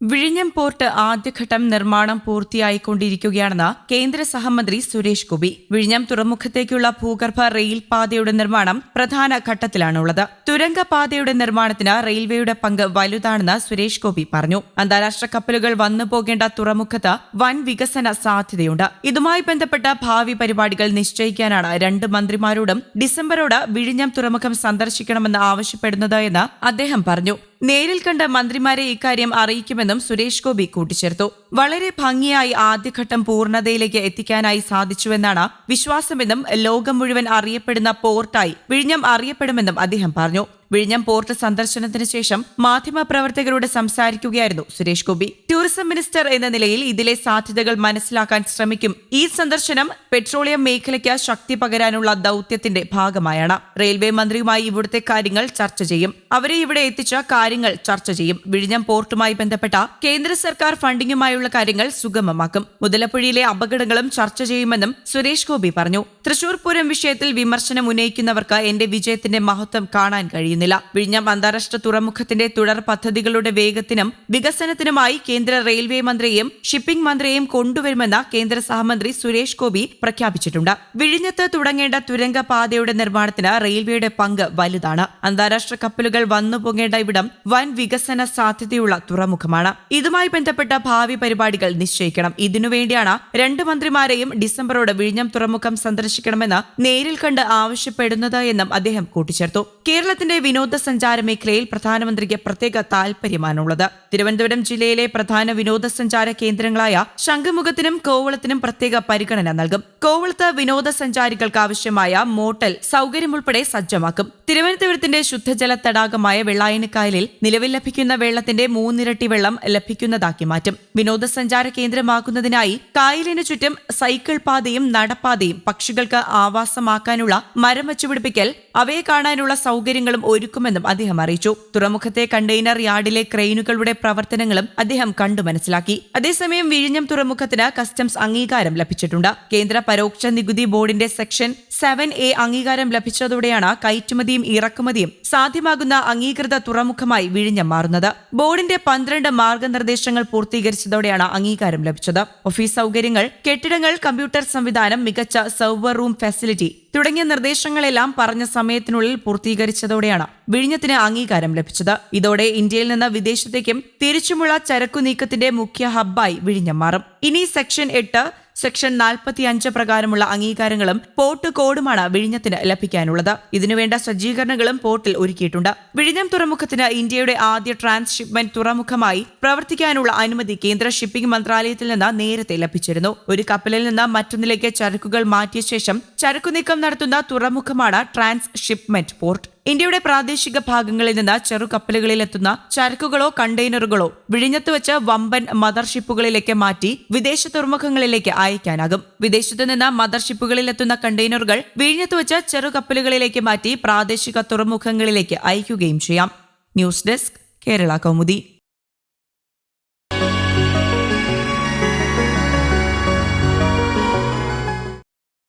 വിഴിഞ്ഞം പോർട്ട് ആദ്യഘട്ടം നിർമ്മാണം പൂർത്തിയായിക്കൊണ്ടിരിക്കുകയാണെന്ന് കേന്ദ്ര സഹമന്ത്രി സുരേഷ് ഗോപി. വിഴിഞ്ഞം തുറമുഖത്തേക്കുള്ള ഭൂഗർഭ റെയിൽ പാതയുടെ നിർമ്മാണം പ്രധാന ഘട്ടത്തിലാണുള്ളത്. തുരങ്കപാതയുടെ നിർമ്മാണത്തിന് റെയിൽവേയുടെ പങ്ക് വലുതാണെന്ന് സുരേഷ് ഗോപി പറഞ്ഞു. അന്താരാഷ്ട്ര കപ്പലുകൾ വന്നുപോകേണ്ട തുറമുഖത്ത് വൻ വികസന സാധ്യതയുണ്ട്. ഇതുമായി ബന്ധപ്പെട്ട ഭാവി പരിപാടികൾ നിശ്ചയിക്കാനാണ് രണ്ട് മന്ത്രിമാരോടും ഡിസംബറോട് വിഴിഞ്ഞം തുറമുഖം സന്ദർശിക്കണമെന്ന് ആവശ്യപ്പെടുന്നത് എന്ന് അദ്ദേഹം പറഞ്ഞു. നേരിൽ കണ്ട മന്ത്രിമാരെ ഇക്കാര്യം അറിയിക്കുമെന്നും സുരേഷ് ഗോപി കൂട്ടിച്ചേർത്തു. വളരെ ഭംഗിയായി ആദ്യഘട്ടം പൂർണതയിലേക്ക് എത്തിക്കാനായി സാധിച്ചുവെന്നാണ് വിശ്വാസമെന്നും ലോകം മുഴുവൻ അറിയപ്പെടുന്ന പോർട്ടായി വിഴിഞ്ഞം അറിയപ്പെടുമെന്നും അദ്ദേഹം പറഞ്ഞു. വിഴിഞ്ഞം പോർട്ട് സന്ദർശനത്തിന് ശേഷം മാധ്യമപ്രവർത്തകരോട് സംസാരിക്കുകയായിരുന്നു സുരേഷ് ഗോപി. ടൂറിസം മിനിസ്റ്റർ എന്ന നിലയിൽ ഇതിലെ സാധ്യതകൾ മനസ്സിലാക്കാൻ ശ്രമിക്കും. ഈ സന്ദർശനം പെട്രോളിയം മേഖലയ്ക്ക് ശക്തി പകരാനുള്ള ദൌത്യത്തിന്റെ ഭാഗമായാണ്. റെയിൽവേ മന്ത്രിയുമായി ഇവിടുത്തെ കാര്യങ്ങൾ ചർച്ച ചെയ്യും. അവരെ ഇവിടെ എത്തിച്ച കാര്യങ്ങൾ ചർച്ച ചെയ്യും. വിഴിഞ്ഞം പോർട്ടുമായി ബന്ധപ്പെട്ട കേന്ദ്ര സർക്കാർ ഫണ്ടിങ്ങുമായുള്ള കാര്യങ്ങൾ സുഗമമാക്കും. മുതലപ്പുഴയിലെ അപകടങ്ങളും ചർച്ച ചെയ്യുമെന്നും സുരേഷ് ഗോപി പറഞ്ഞു. തൃശൂർ പൂരം വിഷയത്തിൽ വിമർശനം ഉന്നയിക്കുന്നവർക്ക് എന്റെ വിജയത്തിന്റെ മഹത്വം കാണാൻ കഴിയുന്നില്ല. വിഴിഞ്ഞം അന്താരാഷ്ട്ര തുറമുഖത്തിന്റെ തുടർ പദ്ധതികളുടെ വേഗത്തിനും വികസനത്തിനുമായി കേന്ദ്ര റെയിൽവേ മന്ത്രിയെയും ഷിപ്പിംഗ് മന്ത്രിയെയും കൊണ്ടുവരുമെന്ന് കേന്ദ്ര സഹമന്ത്രി സുരേഷ് ഗോപി പ്രഖ്യാപിച്ചിട്ടുണ്ട്. വിഴിഞ്ഞത്ത് തുടങ്ങേണ്ട തുരങ്ക പാതയുടെ നിർമ്മാണത്തിന് റെയിൽവേയുടെ പങ്ക് വലുതാണ്. അന്താരാഷ്ട്ര കപ്പലുകൾ വന്നു പോകേണ്ട ഇവിടം വൻ വികസന സാധ്യതയുള്ള തുറമുഖമാണ്. ഇതുമായി ബന്ധപ്പെട്ട ഭാവി പരിപാടികൾ നിശ്ചയിക്കണം. ഇതിനുവേണ്ടിയാണ് രണ്ട് മന്ത്രിമാരെയും ഡിസംബറോടെ വിഴിഞ്ഞം തുറമുഖം സന്ദർശിക്കണമെന്ന് നേരിൽ കണ്ട് ആവശ്യപ്പെടുന്നത് എന്നും അദ്ദേഹം കൂട്ടിച്ചേർത്തു. കേരളത്തിന്റെ വിനോദസഞ്ചാര മേഖലയിൽ പ്രധാനമന്ത്രിക്ക് പ്രത്യേക താൽപര്യമാണുള്ളത്. തിരുവനന്തപുരം ജില്ലയിലെ പ്രധാന വിനോദസഞ്ചാര കേന്ദ്രങ്ങളായ ശംഖുമുഖത്തിനും കോവളത്തിനും പ്രത്യേക പരിഗണന നൽകും. കോവളത്ത് വിനോദസഞ്ചാരികൾക്ക് ആവശ്യമായ മോട്ടൽ സൗകര്യമുൾപ്പെടെ സജ്ജമാക്കും. തിരുവനന്തപുരത്തിന്റെ ശുദ്ധജല തടാകമായ വെള്ളായണിക്കായലിൽ നിലവിൽ ലഭിക്കുന്ന വെള്ളത്തിന്റെ മൂന്നിരട്ടി വെള്ളം ലഭിക്കുന്നതാക്കി മാറ്റും. വിനോദസഞ്ചാര കേന്ദ്രമാക്കുന്നതിനായി കായലിനു ചുറ്റും സൈക്കിൾ പാതയും നടപ്പാതയും പക്ഷികൾക്ക് ആവാസമാക്കാനുള്ള മരം വച്ചുപിടിപ്പിക്കൽ അവയെ കാണാനുള്ള സൗകര്യങ്ങളും ഒരുക്കുമെന്നും അദ്ദേഹം അറിയിച്ചു. തുറമുഖത്തെ കണ്ടെയ്നർ യാർഡിലെ ക്രെയിനുകളുടെ പ്രവർത്തനങ്ങളും അദ്ദേഹം കണ്ടു മനസ്സിലാക്കി. അതേസമയം വിഴിഞ്ഞം തുറമുഖത്തിന് കസ്റ്റംസ് അംഗീകാരം ലഭിച്ചിട്ടുണ്ട്. കേന്ദ്ര പരോക്ഷ നികുതി ബോർഡിന്റെ സെക്ഷൻ സെവൻ എ അംഗീകാരം ലഭിച്ചതോടെയാണ് കയറ്റുമതിയും ഇറക്കുമതിയും സാധ്യമാകുന്ന അംഗീകൃത തുറമുഖമായി വിഴിഞ്ഞം മാറുന്നത്. ബോർഡിന്റെ പന്ത്രണ്ട് മാർഗനിർദ്ദേശങ്ങൾ പൂർത്തീകരിച്ചതോടെയാണ് അംഗീകാരം ലഭിച്ചത്. ഓഫീസ് സൗകര്യങ്ങൾ കെട്ടിടങ്ങൾ കമ്പ്യൂട്ടർ സംവിധാനം മികച്ച സെർവർ റൂം ഫെസിലിറ്റി തുടങ്ങിയ നിർദ്ദേശങ്ങളെല്ലാം പറഞ്ഞ സമയത്തിനുള്ളിൽ പൂർത്തീകരിച്ചതോടെയാണ് വിഴിഞ്ഞത്തിന് അംഗീകാരം ലഭിച്ചത്. ഇതോടെ ഇന്ത്യയിൽ നിന്ന് വിദേശത്തേക്കും തിരിച്ചുമുള്ള ചരക്കു നീക്കത്തിന്റെ മുഖ്യ ഹബ്ബായി വിഴിഞ്ഞം മാറും. ഇനി സെക്ഷൻ എട്ട് സെക്ഷൻ നാൽപ്പത്തി അഞ്ച് പ്രകാരമുള്ള അംഗീകാരങ്ങളും പോർട്ട് കോഡുമാണ് വിഴിഞ്ഞത്തിന് ലഭിക്കാനുള്ളത്. ഇതിനുവേണ്ട സജ്ജീകരണങ്ങളും പോർട്ടിൽ ഒരുക്കിയിട്ടുണ്ട്. വിഴിഞ്ഞം തുറമുഖത്തിന് ഇന്ത്യയുടെ ആദ്യ ട്രാൻസ്ഷിപ്മെന്റ് തുറമുഖമായി പ്രവർത്തിക്കാനുള്ള അനുമതി കേന്ദ്ര ഷിപ്പിംഗ് മന്ത്രാലയത്തിൽ നിന്ന് നേരത്തെ ലഭിച്ചിരുന്നു. ഒരു കപ്പലിൽ നിന്ന് മറ്റൊന്നിലേക്ക് ചരക്കുകൾ മാറ്റിയ ശേഷം ചരക്കുനീക്കം നടത്തുന്ന തുറമുഖമാണ് ട്രാൻസ് ഷിപ്മെന്റ് പോർട്ട്. ഇന്ത്യയുടെ പ്രാദേശിക ഭാഗങ്ങളിൽ നിന്ന് ചെറുകപ്പലുകളിൽ എത്തുന്ന ചരക്കുകളോ കണ്ടെയ്നറുകളോ വിഴിഞ്ഞത്ത് വെച്ച് വമ്പൻ മദർഷിപ്പുകളിലേക്ക് മാറ്റി വിദേശ തുറമുഖങ്ങളിലേക്ക് അയക്കാനാകും. വിദേശത്തു നിന്ന് മദർഷിപ്പുകളിൽ എത്തുന്ന കണ്ടെയ്നറുകൾ വിഴിഞ്ഞത്ത് വെച്ച് ചെറുകപ്പലുകളിലേക്ക് മാറ്റി പ്രാദേശിക തുറമുഖങ്ങളിലേക്ക് അയക്കുകയും ചെയ്യാം. News desk Kerala Kaumudi.